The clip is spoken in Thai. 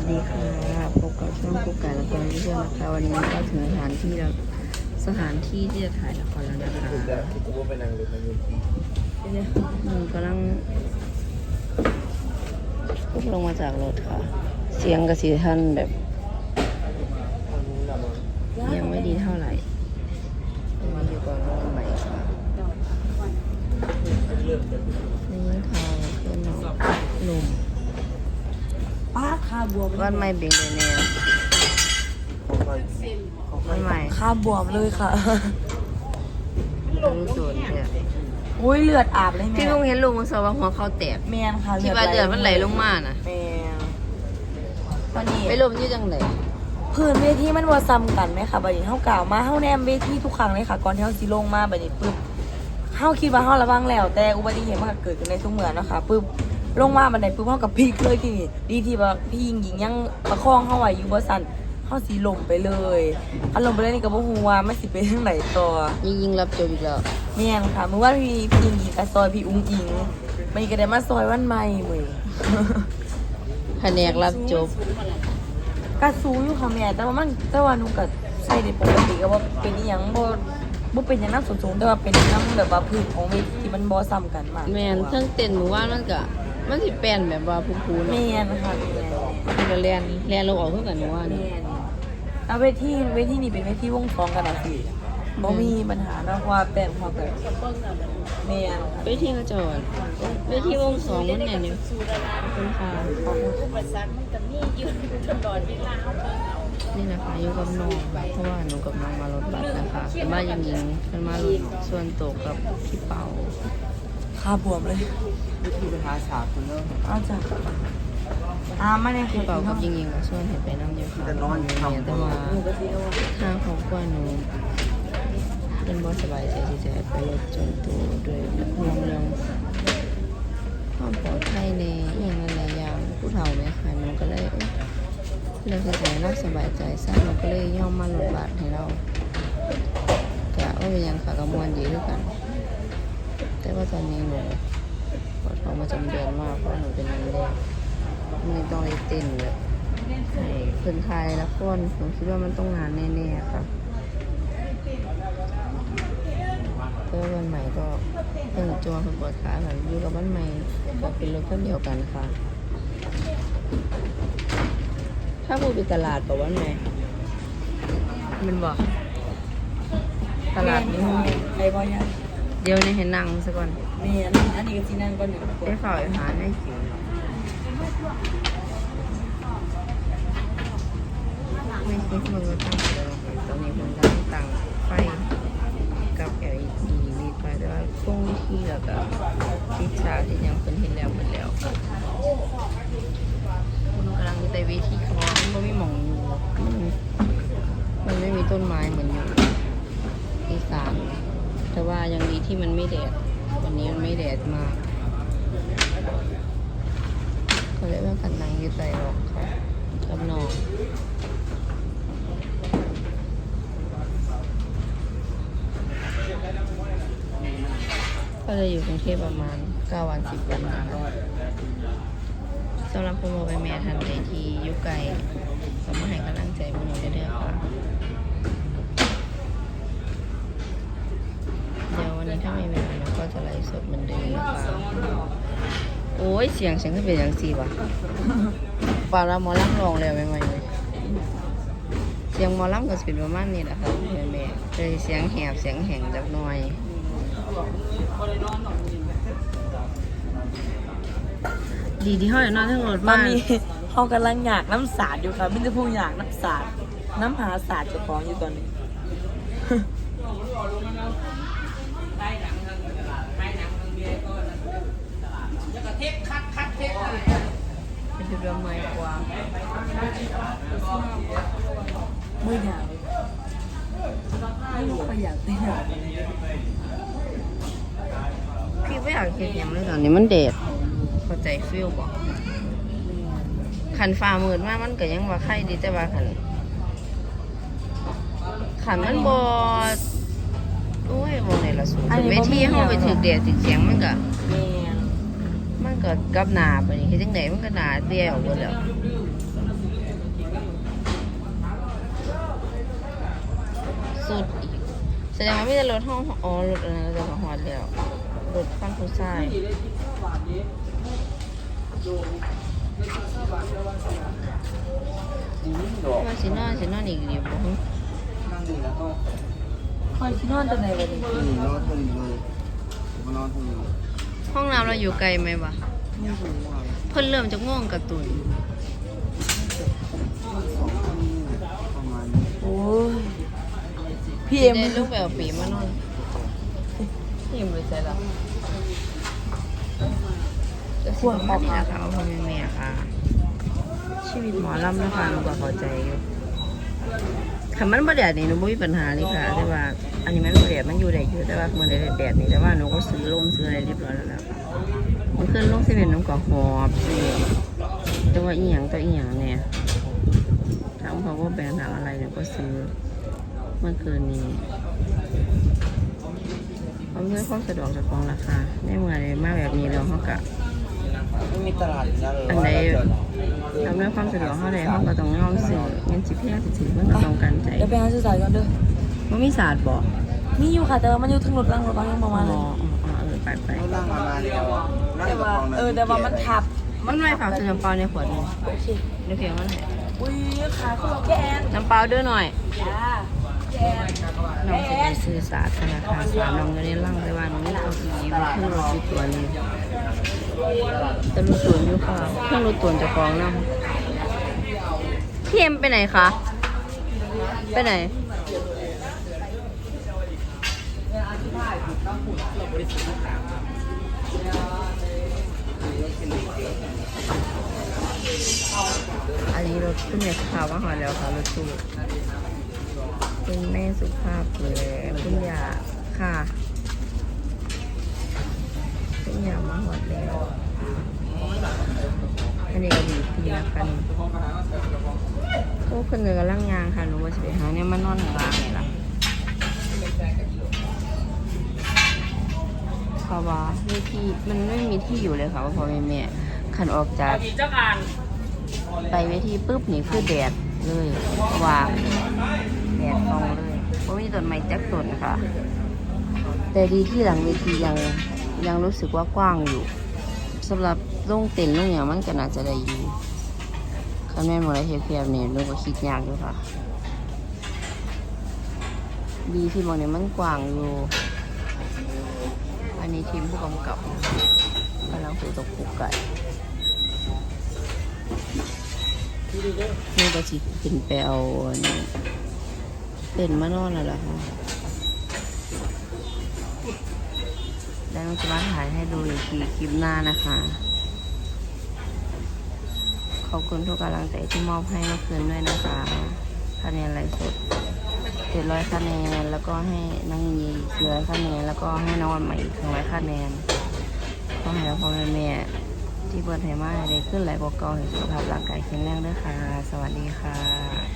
สดีค่ะพบกับช่องกุ๊กไก่ละครเรื่องนะคะวันนี้ก็ถึงสถานที่แล้วสถานที่ที่จะถ่ายละครแล้วนะคะถูกแล้วที่กูว่าไปนั่งรถมาอยู่ที่หนูกำลังลุกลงมาจากรถค่ะ เสียงกระสีท่านแบบ ยังไม่ดีเท่าไหร่มาอยู่ก่อนว่าใหม่ค่ะนี่ค่ะเพื่อน้องหนุ่ม ป้าคาบวมวันใหม่เบ่งเลยเนี่ยวันใหม่คาบวมเลยค่ะรู้ส่วนเนี่ยอุ้ยเลือดอาบเลยแม่พี่ลุงเห็นลุงมันสว่าหัวเขาแตกแมนค่ะที่ว่าเลือดมันไหลลงมาน่ะแมนตอนนี้ไปลมที่จังไหนพื้นเวทีมันว่าซ้ำกันไหมคะบัดนี้เฮากล่าวมาเฮาแนมเวทีทุกครั้งเลยค่ะก่อนที่เฮาสิลงมาบัดนี้ปึ๊บเฮาคิดว่าเฮาระวังแล้ว แต่อุบัติเหตุมันก็เกิดขึ้นในทุกเมื่อเนาะคะปึ๊บ ลงมาบันไดปึ๊บเฮากับพลิกเลยทีนี้ดีที่ว่าพี่หญิงหญิงยังประคองเฮาไว้อยู่บ่สั่นเฮาสิล้มไปเลยอันล้มไปเลยนี่ก็บ่ฮู้ว่ามันสิเป็นจังไดต่อยิงยิงรับจบอีกแล้วแม่นค่ะเมื่อวานพี่พี่อิงกับซอยพี่อุ้งอิงมันก็ได้มาซอยวันใหม่มือแผนกรับจบกระซูอยู่ค่ะแม่แต่ว่ามันแต่ว่าหนูก็ใส่ได้ปกติก็ว่าเป็นอหยังบ่บ่เป็นอย่างนั้นสูงๆแต่ว่าเป็นน้ำแบบว่าพื้นของเวทีที่มันบ่ซ้ำกันมากแมนเครื่องเต้นหมู่ว่านมันก็ มันสิแปลนแบบว่าพูๆเนาะแม่นค่ะแม่นมันก็แลนแลนลงออกเพื่อกันหมู่ว่านแม่นแล้วเวทีเวทีนี่เป็นเวทีวงสองกันนะสิบ่มีปัญหาเนาะเพราะว่าแป้งเขาก็แม่นค่ะ ไปที่กระจอดไปที่วงสองมันเนี่ยนี่คุณค่ะนี่นะคะอยู่กับน้องเพราะว่าหนูกับน้องมารถบัสนะคะแต่ว่ายังยิงกันมารถส่วนตัวกับพี่เปา ค่าบวมเลยวิธีไปหาฉากคุณเนาะเอาจ้ะอ่ามาเนี่ยพี่เปากับยิงยิงก็ส่วนเห็นไปน้ำเดียวค่ะแต่ว่าหนูก็สิเอาทางของกวนหนูเป็นบอสบายใจที่จะไปรถจนตัวด้วยห่วงเรื่องความปลอดภัยในอหย่างหลายๆอย่างผู้เฒ่าไหมคะหนูก็เลยเอ้ยเราจะไหนรับสบายใจซะหนูก็เลยย่อมมาลดบาทให้เราแต่ว่าเป็นหยังค่ะกระมวลดีด้วยกัน แต่ว่าตอนนี้หนูปวดท้องประจำเดือนมากเพราะหนูเป็นนันแรกมันต้องเลยเต้นเลยให้เพิ่นไทยละคนหนูคิดว่ามันต้องนานแน่ๆค่ะก็วันใหม่ก็เพิ่งจวเพิ่งปวดขาค่ะอยู่กับวันใหม่ก็เป็นรถคันเดียวกันค่ะ ถ้าพูดไปตลาดกับวันใหม่มันบอกตลาดนี้ไอ้บอยยัง เดี๋ยวนี้เห็นนั่งซะก่อนแม่นอันนี้ก็สินั่งก่อนหนึ่งขวได้ดฝ่าอาหารให้กินไม่คิดมันก็ตั้งใจลงไปตอนนี้มันตั้งตั้งไฟกับ LED มีไฟแต่ว่าช่วงวิธีแล้วก็ทิศทางที่ยังเป็นเห็นแล้วเป็นแล้ว ที่มันไม่แดด วันนี้มันไม่แดดมากเขาเรียกว่ากันนังยืดใจหรอกค่ะกับนองก็จะอยู่กรุงเทพประมาณ 9 วัน 10 วันนะสำหรับโปรโมทไปแม่ทันใดที่ยุไกลก็มาให้กำลังใจพวกหนูได้ด้วยค่ะ เดี๋ยววั นนี้ถ้ามีเวลาเราก็จะไลฟ์สดเหมือนเดิมนะคะโอ้ยเสียงฉันก็เป็นอย่างสี่วะปาราหมอลำลองเลยไม่ไหวเลยเสียงหมอลำก็สิเป็นประมาณนี้แหละค่ะแม่แม่ๆเลยเสียงแหบเสียงแหงจักหน่อยดีที่ห้อยนอนทั้งรถตอมานก นี้เขากำลังอยากน้ำสาดอยู่ค่ะมิจะพูดอยากน้ำสาดน้ำหาสาดเจ้าของอยู่ตอนนี้ เป็นจุดเริ่มใหม่กว่ามือหนาวไม่รู้ว่าอยากไปไหนพี่ไม่อยากเห็นยังเลยตอนนี้มันเดดเข้าใจฟิลบอกขันฟ้ามืดมากมันก็ยังว่าไข่ดีแต่ว่าขันขันมันบอโอ้ยบอไหนละสูงเวทีเข้าไปถึงแดดถึงเสียงมันก็ แมน ก็กำบหนาไปนี่เฮ็ดจังไดมันก็หนาเตี้ยวเบิดแล้วสุดอีกแสดงว่ามีแต่รถห้องอ๋อรถอะไรก็จะหอดแล้วรถฟันผู้ชายมาสินอนสินอนอีกเดียวผมคอยสินอนตัวไหนวะางห้องน้ำเราอยู่ไกลไหมวะ เพิ่นเริ่มจะง่วงการะตุนสองที่ประมาณนี้โอ้ยพี่เอ็มได้ลูกแบบปีมานอนพี่เอ็มไปใส่ละจะสิประมาณนี้แหละค่ะพ่อแม่แม่ค่ะชีวิตหมอลำนะคะหนูก็เข้าใจอยู่ คำมันบ่แดดนี่หนูบ่มีปัญหาเลยค่ะแต่ว่า อันนี้มันบ่แดดมันอยู่ได้อยู่แต่ว่ามันได้แดดนี่แต่ว่าหนูก็ซื้อร่มซื้ออะไรเรียบร้อยแล้วนะคะมันขึ้นลงเซเว่นหนูก็หอบซื้อแต่ว่าอีหยังตัวอีหยังเนี่ยถามเขาว่าแบรนด์ถามอะไรหนูก็ซื้อเมื่อคืนนี้เอาเพื่อความสะดวกจากกองราคาในเมื่อได้มาแบบนี้แล้วเขาก็ ไม่มีตลาดนะเลยอันใดทำด้วยความสะดวกเท่าไหร่เขาก็ต้องยอมซื้อเงินสิเพียงสิถือมันก็ต้องการใจเดี๋ยวไปหาสื่อสารก่อนเด้อมันมีศาสตร์บอกมีอยู่ค่ะแต่ว่ามันอยู่ถึงรถล่างรถบางยังประมาณอ๋นั้อนอ๋อเออไปไปเขานั่งมานานแล้วนั่งแต่กับว่ากองนั้นเออแต่ว่ามันทับ มันไม่ฝากซื้อน้ำเปล่าในขวดหนึงโอเคเดี๋ยวเพียงว่าไหนอุ้ยขาคุณแกนน้ำเปล่าด้วยหน่อยจ้าแกนน้องจะไปซื้อศาสตร์ธนาคารสามน้องจะได้ร่างไปว่าน้องมีเก้าอี้อยู่เครื่องรถอยู่ตัวนี้ จะรู้ตัวอยู่ค่ะเครื่องรถตัวจะฟ้องน้ำพี่เอ็มไปไหนคะ ไปไหนอันนี้รถคุณแม่สุภาพมาหอแล้วค่ะรถตู้คุณแม่สุภาพเลยคุณยาค่ะ ยามาหอดแล้วอันนี้ก็ดีทีนะคะนี่โอ้คนเดินกำลังยางค่ะหนูว่าจะไปหาเนี่ยมานอนข้างล่างนี่ล่ะเพราะว่าไม่ที่มันไม่มีที่อยู่เลยค่ะว่าพ่อแม่แม่ขันออกจากไปเวทีปุ๊บนี่คือแดดเลยว่าแดดตรงเลยเพราะมีต้นไม้จักต้นค่ะ แต่ดีที่หลังเวทียัง ยังรู้สึกว่ากว้างอยู่สำหรับลงเต็นท์ลงอย่างมันก็น่าจะได้อยู่คันแม่นหมดเลยเพียบเนี่ยหนูก็คิดยากอยู่ค่ะ ดีที่บางเนี่ยมันกว้างอยู่ อันนี้ทีมผู้กำกับกำลังฝึกตกปุกไก่นี่ก็สิขึ้นไปเอาอันนี้เป็นมานอนแล้วล่ะค่ะ แล้วจะมาถ่ายให้ดูอีกทีคลิปหน้านะคะ ขอบคุณทุกกำลังใจที่มอบให้เมื่อคืนด้วยนะคะคะแนนไลฟ์สดเจ็ดร้อยคะแนน แล้วก็ให้น้องยีเหลือคะแนน แล้วก็ให้น้องวันใหม่อีกหนึ่งร้อยคะแนนขอให้พ่อแม่แม่ที่เปิดให้มาได้ขึ้นหลายกว่าเก่าให้สุขภาพร่างกายแข็งแรงด้วยค่ะ สวัสดีค่ะ